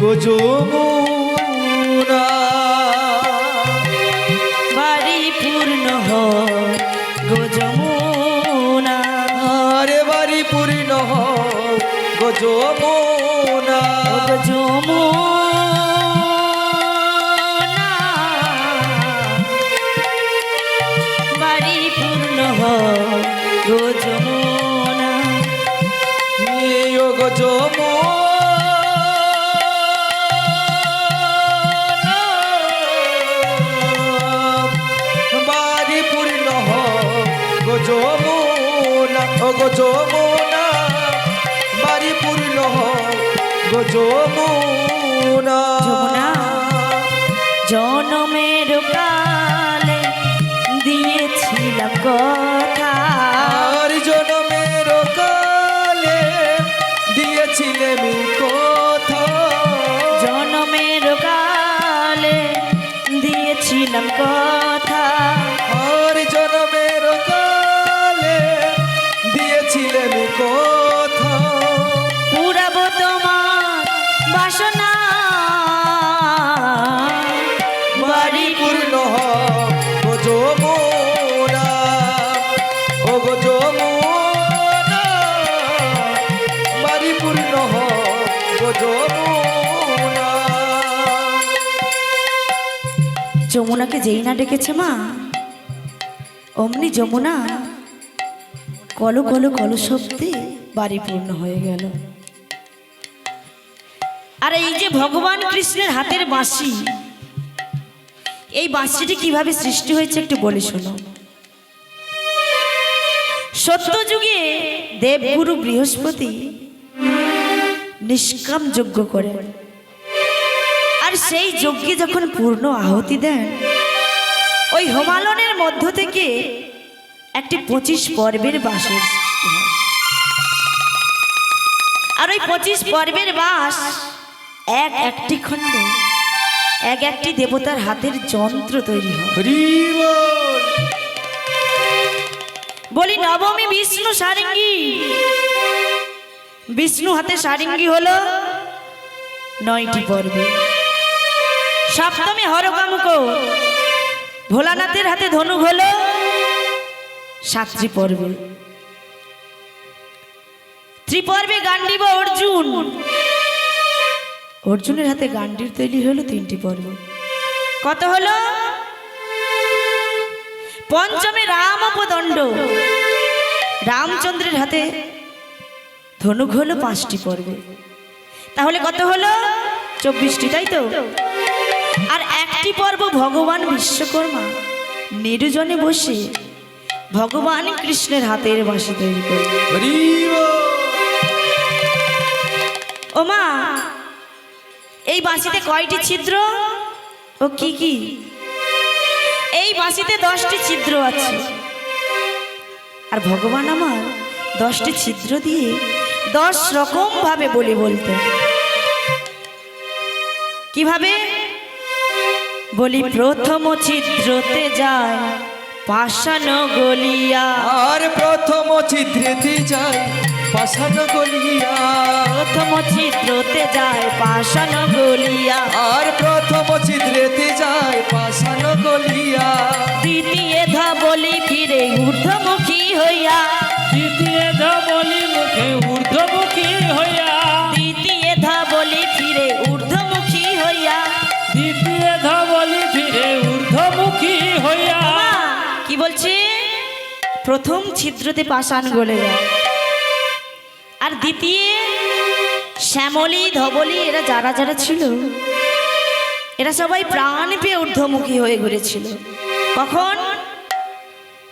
গো যমুনা। বাড়ি পূর্ণ হয় গো যমুনা। আরে বাড়ি পূর্ণ হোক গো যমুনা। গো যমুনা। হয় গো যমুনা। যমুনা বাড়ি পূর্ণ গো যমুনা। জনমের কালে দিয়েছিলাম কথা। আর জনমের কালে দিয়েছিলে মি কথা। জনমের কালে দিয়েছিলাম কথা। যমুনাকে যেই না ডেকেছে মা, অমনি যমুনা কলো কলো কলো শব্দে বাড়ি পূর্ণ হয়ে গেল। আর এই যে ভগবান কৃষ্ণের হাতের বাঁশি, এই বাঁশিটি কীভাবে সৃষ্টি হয়েছে একটু বলে শোনো। সত্য যুগে দেবগুরু বৃহস্পতি নিষ্কাম যজ্ঞ করেন। আর সেই যজ্ঞে যখন পূর্ণ আহুতি দেন ওই হোমালনের মধ্য থেকে একটি পঁচিশ পর্বের বাসের আর ওই পঁচিশ পর্বের বাস এক একটি খণ্ডে এক একটি দেবতার হাতের যন্ত্র তৈরি হয়। বলি নবমী বিষ্ণু সারিঙ্গি। বিষ্ণু হাতে সারিঙ্গি হলো নয়টি পর্বে। সপ্তমী হরকামুক ভোলানাথের হাতে ধনুক হলো সাতটি পর্বে। ত্রিপর্বে গান্ডিব অর্জুন। অর্জুনের হাতে গান্ডির তৈরি হলো তিনটি পর্ব। কত হলো? পঞ্চমে রাম অপদণ্ড। রামচন্দ্রের হাতে ধনুক হলো পাঁচটি পর্ব। তাহলে কত হলো? চব্বিশটি, তাই তো? আর একটি পর্ব ভগবান বিশ্বকর্মা। নিরুজনে বসে ভগবান কৃষ্ণের হাতের বাঁশি তৈরি বল ও মা, এই বাঁশিতে কয়টি ছিদ্র? ও কি কি? এই বাঁশিতে দশটি ছিদ্র আছে। আর ভগবান আমার দশটি ছিদ্র দিয়ে দশ রকম ভাবে বলে বলতেন। কীভাবে? বলি প্রথম ছিদ্রতে যায় পাষাণ গলিয়া। আর প্রথম চিত্রেতে যাই পাশান গলিয়া। প্রথম ছিদ্রতে যায় পাষাণ গলিয়া। আর প্রথম চিত্রেতে যাই পাশান গলিয়া। দ্বিতীয় ধা বলি ফিরে ঊর্ধ্বমুখী হইয়া। দ্বিতীয় ধা বলি মুখে বলছে? প্রথম ছিদ্রতে পাষাণ গলে যায় আর দ্বিতীয়, শ্যামলী, ধবলি, এরা যারা যারা ছিল, এরা সবাই প্রাণ পেয়ে ঊর্ধ্বমুখী হয়ে ঘুরেছিল। কখন?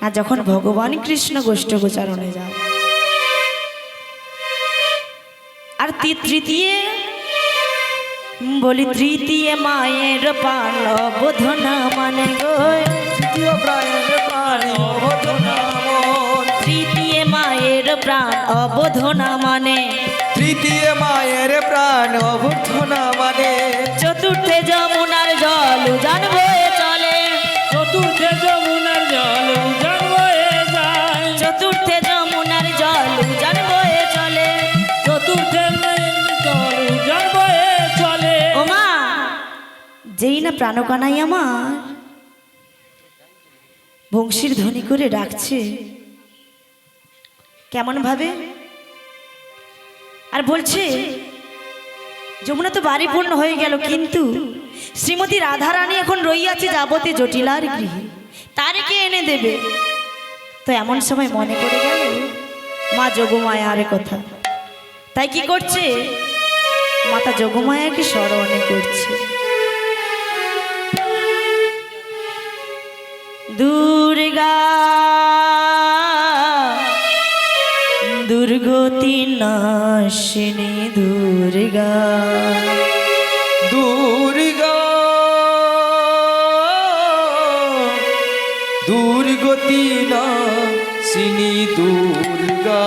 না, যখন ভগবান কৃষ্ণ গোষ্ঠ গোচারণে যায় আর তৃতীয় বলি তৃতীয় মায়ের বোধনা মানে গো তৃতীয় অবধনা মায়ের প্রাণ অবোধনা মানে। তৃতীয় মায়ের প্রাণ অবধনা মানে। চতুর্থে যমুনার জল উজান বয়ে চলে। চতুর্থে যমুনার জল উজান বয়ে যায়। চতুর্থে যমুনার জল উজান বয়ে চলে। চতুর্থে জল উজান বয়ে চলে। যেই না প্রাণকানাই আমার। বংশীর ধ্বনি করে ডাকছে। কেমন ভাবে? আর বলছে, যমুনা তো বাড়ি পূর্ণ হয়ে গেল, কিন্তু শ্রীমতী রাধারানী এখন রইয়াছে যাবতে জটিলার গৃহে। তারে কে এনে দেবে? তো এমন সময় মনে পড়ে গেল, মা যোগমায়ার কথা। তাই কি করছে? মাতা যোগমায়াকে স্মরণে করছে। দুর্গা দুর্গতি নাশিনী দুর্গা। দুর্গা। দুর্গতি না সিনি দুর্গা দুর্গা।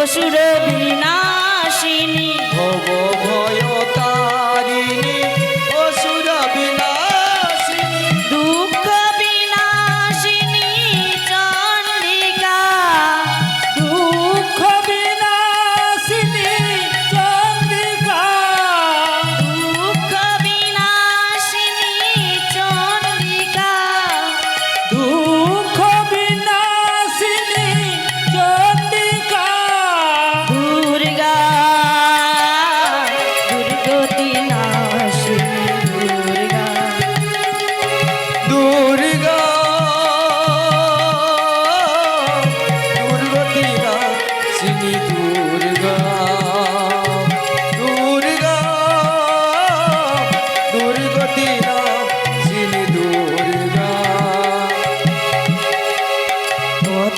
অসুর বিনাশিনী ভব ভয়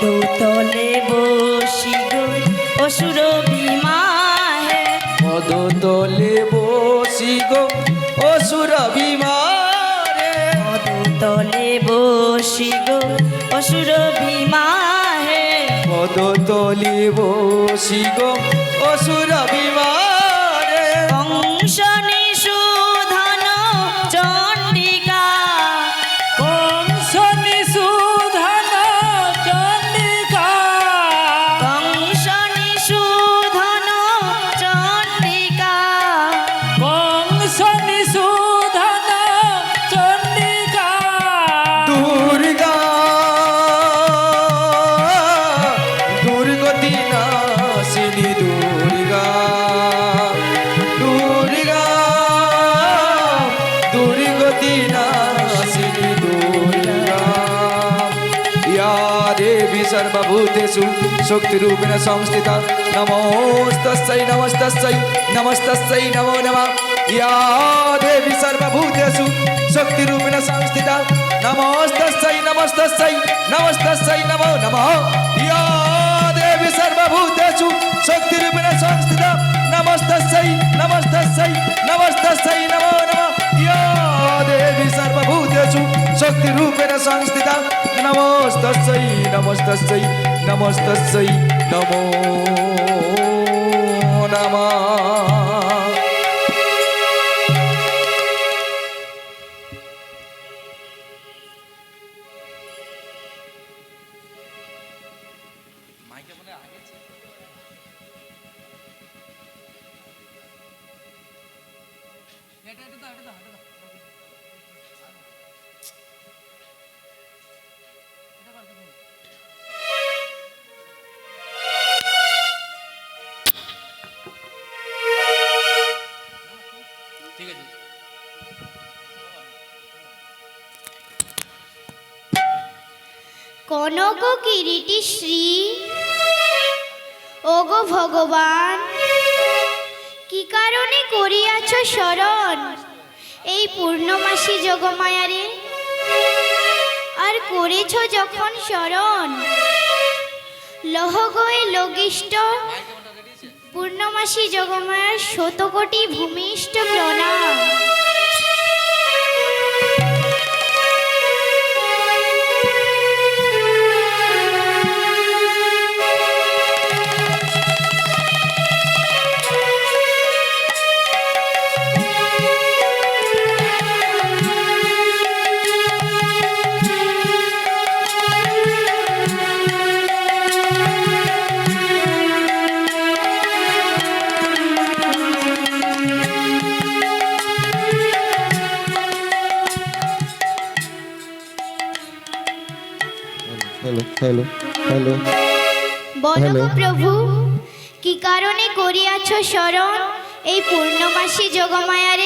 পদতলে বসি গো অসুর বিমাহে পদতলে বসি গো অসুর বিমারে পদতলে বসি গো অসুর বিমাহে পদতলে বসি গো অসুর বিমারে सर्वभूतेषु शक्तिरूपेण संस्थिता नमोस्तस्यै नमस्तस्यै नमस्तस्यै नमो नमः या देवी सर्वभूतेषु शक्तिरूपेण संस्थिता नमोस्तस्यै नमस्तस्यै नमस्तस्यै नमो नमः या देवी सर्वभूतेषु शक्तिरूपेण संस्थिता नमस्तस्यै नमस्तस्यै नमस्तस्यै नमो नमः या देवी सर्वभूतेषु शक्तिरूपेण संस्थिता নমস্তস্যই নমস্তস্যই নমস্তস্যই নমো নমা এটা এটা এটা এটা কনক কিরিটি শ্রী? ওগো ভগবান, কি কারণে করিয়াছ শরণ? এই পূর্ণমাসী যোগমায়ারে আর করেছ যখন শরণ? লহগয়ে লগিষ্ট পূর্ণমাসী যোগমায়ার শতকোটি ভূমিষ্ঠ প্রণাম। Hello hello. বলো প্রভু কি কারণে করিয়াছ শরণ এই পূর্ণমাসী যোগমায়ারে